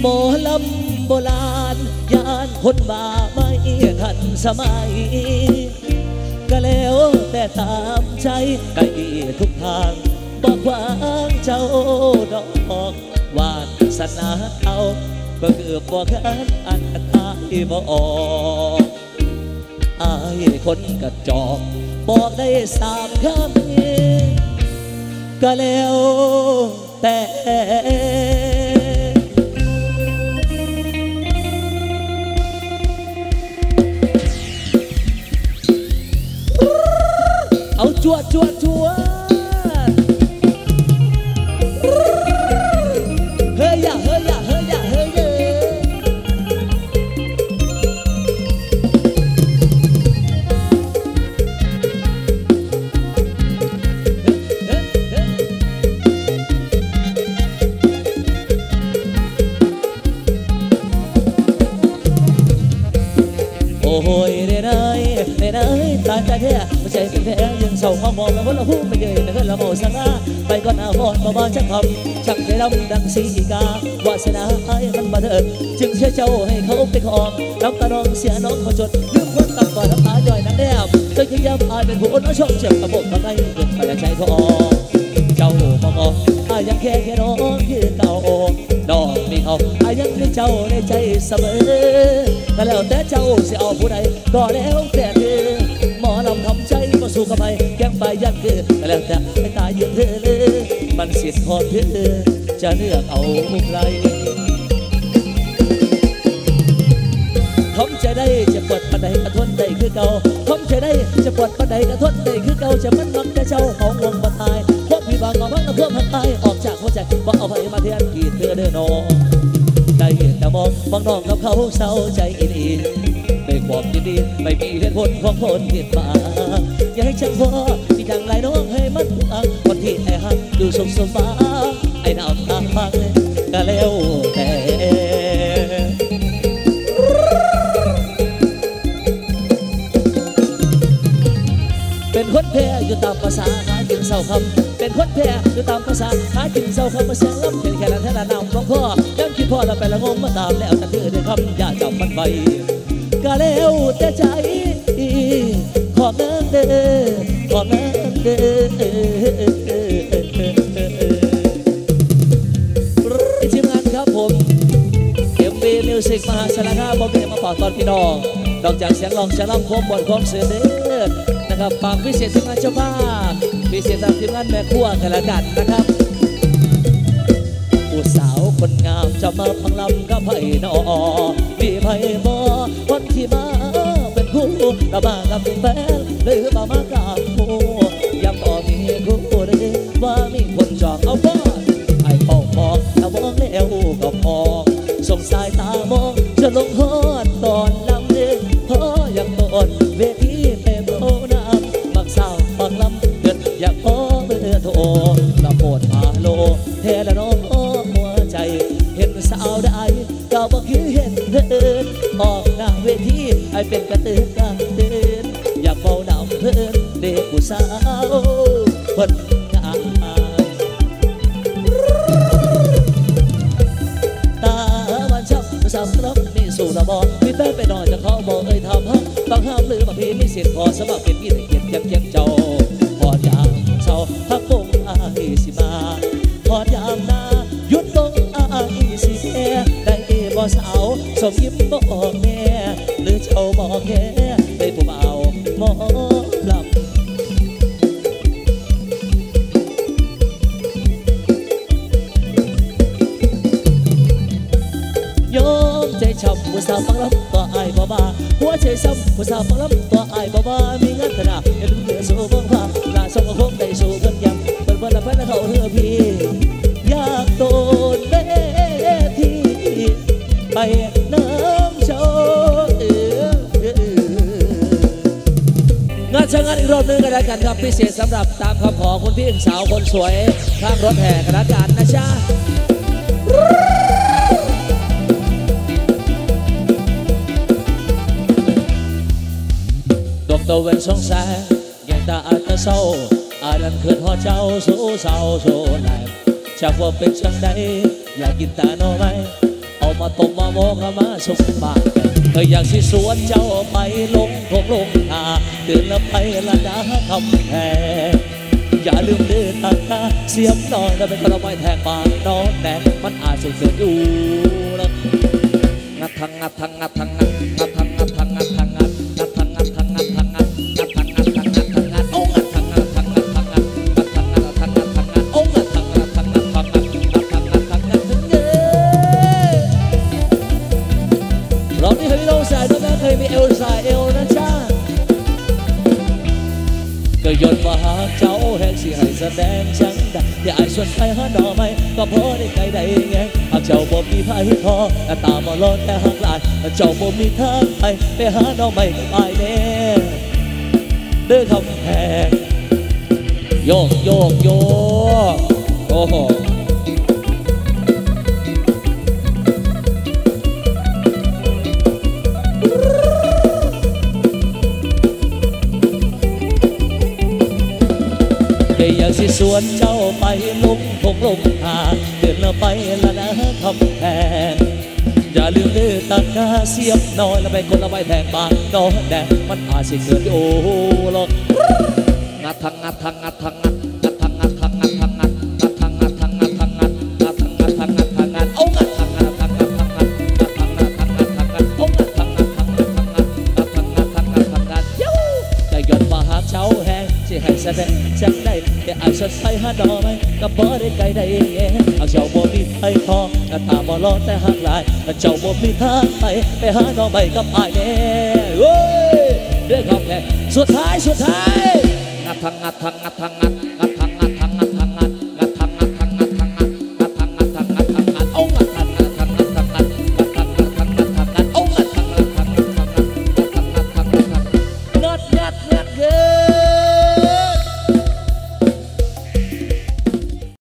หมอลำโบราณยานคนบาไม่ทันสมัย ก็แล้วแต่ตามใจไก่ทุกทางบอกว่างเจ้าดอกวาสนาเอาก็คือบอกกันอันตายบ่ออกอายคนกระจอกบอกได้สามคำก็แล้วแต่ โอ้ยเด้อเด้ยเด้อเด้ยตายใจแท้ไม่ใช่เป็นแท้ยังเศร้าห้องมองแล้ววันละหูไม่เยยนะเฮ้ยละโมสังอาไปก่อนอาพรมาบ้านชักคำชักใจดำดังสีกาวาสนาไอ้มันมา เจ้าในใจเจ้ามอแค่แค่น้องคือเก่าดอกมีเขาอายังมีเจ้าในใจเสมอก็แล้วแต่เจ้าสิเอาผู้ใดก็แล้วแต่เธอหมอลำทำใจมาสู้กับไปแกงไปยันคือก็แล้วแต่ให้ตายยืนเธอเลยมันสิทธิ์ของเธอจะเลือกเอาใครทมใจได้จะปวดปันใดกระทนได้คือเก่าทมใจได้จะปวดปันใดกระทนได้คือเก่าจะมันมักจะเจ้าของวงบัตายพวกพี่บางเอาพังกับพวกพักตายออกจากหัวใจบอกเอาไปมาเทียนกีดเธอเด้อน้อง มองบางน้องกับเขาเศร้าใจอินอีไม่ความยินดีไม่มีเหตุผลของคนผิดมาอย่าให้ฉันว่าที่ดังไรน้องให้มันฟังคนที่แอบหักดูสมสมฟ้าไอ้น้ำตาพังก็แล้วแต่เป็นคนแพ้อยู่ตามภาษาหากินเศร้าคำเป็นคนแพ้อยู่ตามภาษาหากินเศร้าคำมาเสียงล้ำเป็นแค่นั้นแค่นั้นนำของพ่อยังคิด พ่อเราไปละงมมาตามแล้วแต่เธอด้คำอย่าจำมันไปก็แล้วแต่ใจ ขอเงินเด้อขอเงินเด้อทีมงานครับผมเอ็มบีมิวสิกมหาสารคามบอกเป็นมาฝากตอนพี่น้องนอกจากเสียงร้องเสียงคมบนคมเสือเด้อนะครับฝากพิเศษทีมงานเจ้าภาพพิเศษทางทีมงานแม่ครัวกันละกันนะครับ ผู้สาวคนงามจะมาพังลำกับไผ่นอมีไผ่บอคนที่มาเป็นคู่เรามากับแฟนหรือมามากราบคู่ยังต่อมีคู่เลยว่ามีคนจองเอาบ้านไอ้เป่ามองถ้ามองแล้วก็พอสงสายตามองจะลงฮอดต่อ อออกหน้าเวทีไอ้เป็นกระตือกระตือนอยากเมาหนาวเพื่อนเด็กผู้สาวคนงามตามันชับสามรับมีสู่ระบอนมีแป้ไปนอนจะเขาบอกเอ้ยทำฮะต้องห้ามหรือมาพี่มีสิทธิ์ขอสมัครเป็นพี่แต่เกียบยังยัง บ่สาวสมยิ้มบอกแม่หรือเจ้าบอกแค่ได้ผู้เบาหมอลำช้ำผู้สาวฟังลำต่ออายบ่บ้าหัวใจซ้ำผู้สาวฟังลำต่ออายบ่บ้ามีเงินขนาดเห็นเพื่อสู่เบิ่งภาพลาส่งก็คงได้สู่เพิ่นยังเปิดเบิ่งละเพิ่อนเขาเฮือพี่ เชิงงานอีกรอบหนึงกันแล้วกันครับพิเศษสำหรับตามคำขอคุณพี่สาวคนสวยข้างรถแห่กันแล้วกันนะจ๊ะดวงตะเวนสงแสงยังตาอาจจะเศร้าอาดันคืนหอเจ้าสู้เศร้าโซนายจากว่าเป็นจังใดอยากกินตาโนไหมเอาเอามาตกมาโมกเอามาสุกปา ก็อยอยากสิสวนเจ้าไปลงทงลงนาเดินละไปละดาคำแพงอย่าลืมเดินตาตาเสียมนอนแล้วเป็นกระไม้แทงปากนอนแดงมันอาจจะเกิดอยู่นะงัดทังงัดทังงัดทังงัดงัดทัง ก็ยนต์มาหาเจ้าแห่งสิให้แสดงจังได้อย่าอายชวนไปหาดอกไม้ก็พอได้ไกลได้แงหากเจ้าบ่มีไผพอแต่ตาบ่รอดแต่หักหลายเจ้าบ่มีทางไปไปหาดอกไม้ก็อายแน่เด้อคำแพงโยกโยกโยกโอ้โห ยากสิสวนเจ้าไปลงพงลงหาเดินละไปละนะคำแพงอย่าลืมเด้อตากาเสียบน้อยแล้วไปคนละใบแทงบางนอนแดงมันอาจสิเกิดโอ้หรอกงัดทังงัดทังงัดทังงัด ดใสหาดอกไม้ก็บ่ได้ไกลได้แง่เอาเจ้าบ่มีไผพอก็ตาบ่รอแต่หักหลายเจ้าบ่มีทางไปไปหาดองใบกับอายแน่เว้ยเรื่องของแท้สุดท้ายสุดท้ายงัดทางงัดทางงัดทางงัดงัดทัง